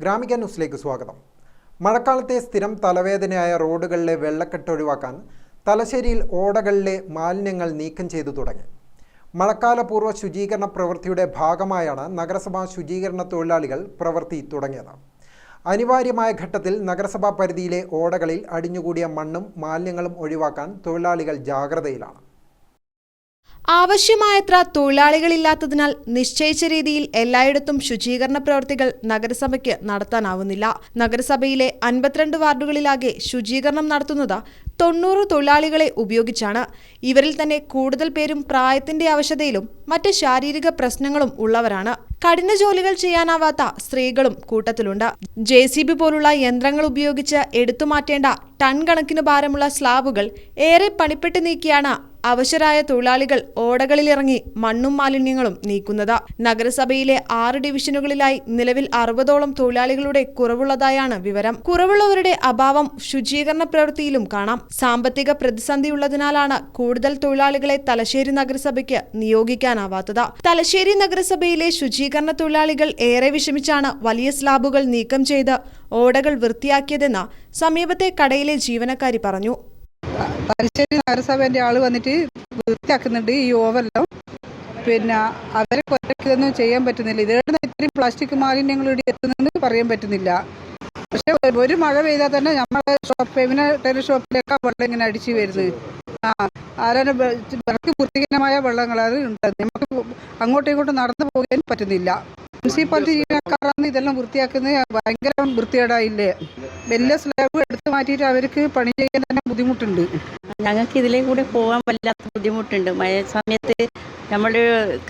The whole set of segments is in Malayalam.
ഗ്രാമിക ന്യൂസിലേക്ക് സ്വാഗതം. മഴക്കാലത്തെ സ്ഥിരം തലവേദനയായ റോഡുകളിലെ വെള്ളക്കെട്ട് ഒഴിവാക്കാൻ തലശ്ശേരിയിൽ ഓടകളിലെ മാലിന്യങ്ങൾ നീക്കം ചെയ്തു തുടങ്ങി. മഴക്കാലപൂർവ ശുചീകരണ പ്രവൃത്തിയുടെ ഭാഗമായാണ് നഗരസഭാ ശുചീകരണ തൊഴിലാളികൾ പ്രവൃത്തി തുടങ്ങിയത്. അനിവാര്യമായ ഘട്ടത്തിൽ നഗരസഭാ പരിധിയിലെ ഓടകളിൽ അടിഞ്ഞുകൂടിയ മണ്ണും മാലിന്യങ്ങളും ഒഴിവാക്കാൻ തൊഴിലാളികൾ ജാഗ്രതയിലാണ്. ആവശ്യമായത്ര തൊഴിലാളികളില്ലാത്തതിനാൽ നിശ്ചയിച്ച രീതിയിൽ എല്ലായിടത്തും ശുചീകരണ പ്രവൃത്തികൾ നഗരസഭയ്ക്ക് നടത്താനാവുന്നില്ല. നഗരസഭയിലെ അൻപത്തിരണ്ട് വാർഡുകളിലാകെ ശുചീകരണം നടത്തുന്നത് തൊണ്ണൂറ് തൊഴിലാളികളെ ഉപയോഗിച്ചാണ്. ഇവരിൽ തന്നെ കൂടുതൽ പേരും പ്രായത്തിന്റെ അവശതയിലും മറ്റ് ശാരീരിക പ്രശ്നങ്ങളും ഉള്ളവരാണ്. കഠിന ജോലികൾ ചെയ്യാനാവാത്ത സ്ത്രീകളും കൂട്ടത്തിലുണ്ട്. ജെ സി ബി പോലുള്ള യന്ത്രങ്ങൾ ഉപയോഗിച്ച് എടുത്തുമാറ്റേണ്ട ടൺ കണക്കിന് ഭാരമുള്ള സ്ലാബുകൾ ഏറെ പണിപ്പെട്ട് നീക്കിയാണ് അവശരായ തൊഴിലാളികൾ ഓടകളിലിറങ്ങി മണ്ണും മാലിന്യങ്ങളും നീക്കുന്നത്. നഗരസഭയിലെ ആറ് ഡിവിഷനുകളിലായി നിലവിൽ അറുപതോളം തൊഴിലാളികളുടെ കുറവുള്ളതായാണ് വിവരം. കുറവുള്ളവരുടെ അഭാവം ശുചീകരണ പ്രവൃത്തിയിലും കാണാം. സാമ്പത്തിക പ്രതിസന്ധിയുള്ളതിനാലാണ് കൂടുതൽ തൊഴിലാളികളെ തലശ്ശേരി നഗരസഭയ്ക്ക് നിയോഗിക്കാനാവാത്തത്. തലശ്ശേരി നഗരസഭയിലെ ശുചീകരണ തൊഴിലാളികൾ ഏറെ വിഷമിച്ചാണ് വലിയ സ്ലാബുകൾ നീക്കം ചെയ്ത് ഓടകൾ വൃത്തിയാക്കിയതെന്ന് സമീപത്തെ കടയിലെ ജീവനക്കാരി പറഞ്ഞു. തലശ്ശേരി നഗരസഭേന്റെ ആൾ വന്നിട്ട് വൃത്തിയാക്കുന്നുണ്ട് ഈ ഓവെല്ലാം പിന്നെ അവരെ കൊല്ലൊന്നും ചെയ്യാൻ പറ്റുന്നില്ല. ഇതേടെ ഇത്രയും പ്ലാസ്റ്റിക് മാലിന്യങ്ങൾ ഇവിടെ എത്തുന്നതെന്ന് പറയാൻ പറ്റുന്നില്ല. പക്ഷെ ഒരു- മഴ പെയ്താൽ തന്നെ നമ്മളെ ഷോപ്പ് പിന്നെ ടെലി ഷോപ്പിലേക്ക് വെള്ളം ഇങ്ങനെ അടിച്ചു വരുന്നത്. ആ ആരാണ് വിറക്ക് വൃത്തിഹീനമായ വെള്ളങ്ങളാണ് ഉണ്ടത് നമുക്ക് അങ്ങോട്ടും ഇങ്ങോട്ടും നടന്നു പോകാൻ പറ്റുന്നില്ല. മുനിസിപ്പാലിറ്റി ജീവനക്കാരാണ് ഇതെല്ലാം വൃത്തിയാക്കുന്നത്. ഭയങ്കര വൃത്തികേടായില്ലേ? വലിയ സ്ലാബ് എടുത്ത് മാറ്റിയിട്ട് അവർക്ക് പണി ചെയ്യാൻ തന്നെ ബുദ്ധിമുട്ടുണ്ട്. ഞങ്ങൾക്ക് ഇതിലേ കൂടെ പോകാൻ വല്ലാത്ത ബുദ്ധിമുട്ടുണ്ട്. മഴ സമയത്ത് നമ്മൾ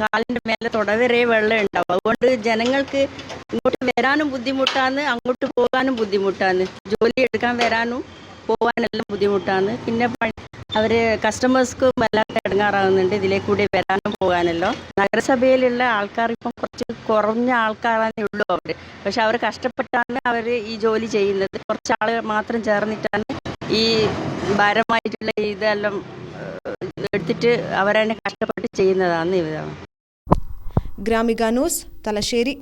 കാലിന്റെ മേലെ തുടവരെ വെള്ളം ഉണ്ടാവും. അതുകൊണ്ട് ജനങ്ങൾക്ക് ഇങ്ങോട്ട് വരാനും ബുദ്ധിമുട്ടാണ് അങ്ങോട്ട് പോകാനും ബുദ്ധിമുട്ടാണ്. ജോലി എടുക്കാൻ വരാനും പോകാനെല്ലാം ബുദ്ധിമുട്ടാണ്. പിന്നെ അവർ കസ്റ്റമേഴ്സ്ക്കും വല്ലാത്ത ഇടങ്ങാറാകുന്നുണ്ട് ഇതിലേ കൂടി വരാനും പോകാനല്ലോ. നഗരസഭയിലുള്ള ആൾക്കാർ ഇപ്പം കുറച്ച് കുറഞ്ഞ ആൾക്കാരാണേ ഉള്ളൂ അവർ പക്ഷെ അവർ കഷ്ടപ്പെട്ടാണ് അവർ ഈ ജോലി ചെയ്യുന്നത്. കുറച്ച് ആൾ മാത്രം ചേർന്നിട്ടാണ് ഈ ഭാരമായിട്ടുള്ള ഇതെല്ലാം എടുത്തിട്ട് അവരെന്നെ കഷ്ടപ്പെട്ട് ചെയ്യുന്നതാണ് ഇവരാണ് ഗ്രാമിക ന്യൂസ് തലശ്ശേരി.